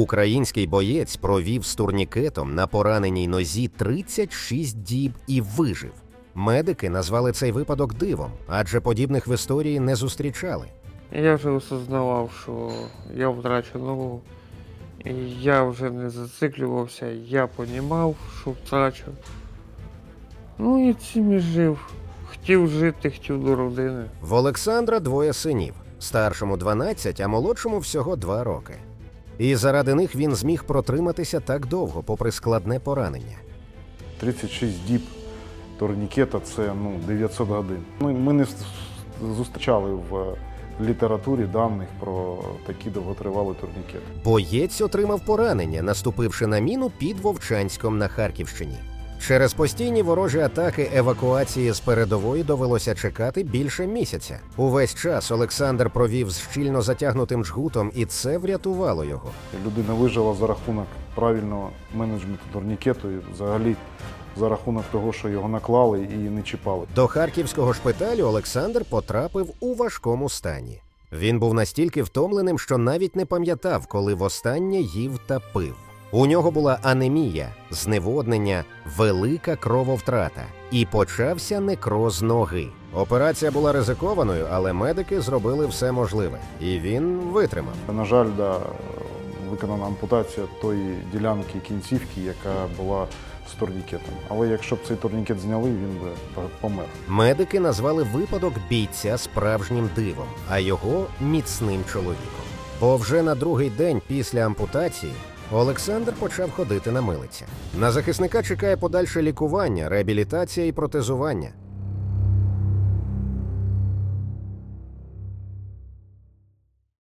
Український боєць провів з турнікетом на пораненій нозі 36 діб і вижив. Медики назвали цей випадок дивом, адже подібних в історії не зустрічали. Я вже осознавав, що я втрачу ногу. Я вже не зациклювався, я понімав, що втрачу. Ну і цим і жив. Хотів жити, хотів до родини. В Олександра двоє синів, старшому 12, а молодшому всього 2 роки. І заради них він зміг протриматися так довго, попри складне поранення. 36 діб турнікета це ну, 900 годин. Ми, ми не зустрічали в літературі даних про такі довготривалі турнікети. Боєць отримав поранення, наступивши на міну під Вовчанськом на Харківщині. Через постійні ворожі атаки евакуації з передової довелося чекати більше місяця. Увесь час Олександр провів з щільно затягнутим жгутом, і це врятувало його. Людина вижила за рахунок правильного менеджменту турнікету і взагалі за рахунок того, що його наклали і не чіпали. До харківського шпиталю Олександр потрапив у важкому стані. Він був настільки втомленим, що навіть не пам'ятав, коли востаннє їв та пив. У нього була анемія, зневоднення, велика крововтрата, і почався некроз ноги. Операція була ризикованою, але медики зробили все можливе, і він витримав. На жаль, да, виконана ампутація тої ділянки кінцівки, яка була з турнікетом. Але якщо б цей турнікет зняли, він би помер. Медики назвали випадок бійця справжнім дивом, а його міцним чоловіком. Бо вже на другий день після ампутації Олександр почав ходити на милиця. На захисника чекає подальше лікування, реабілітація і протезування.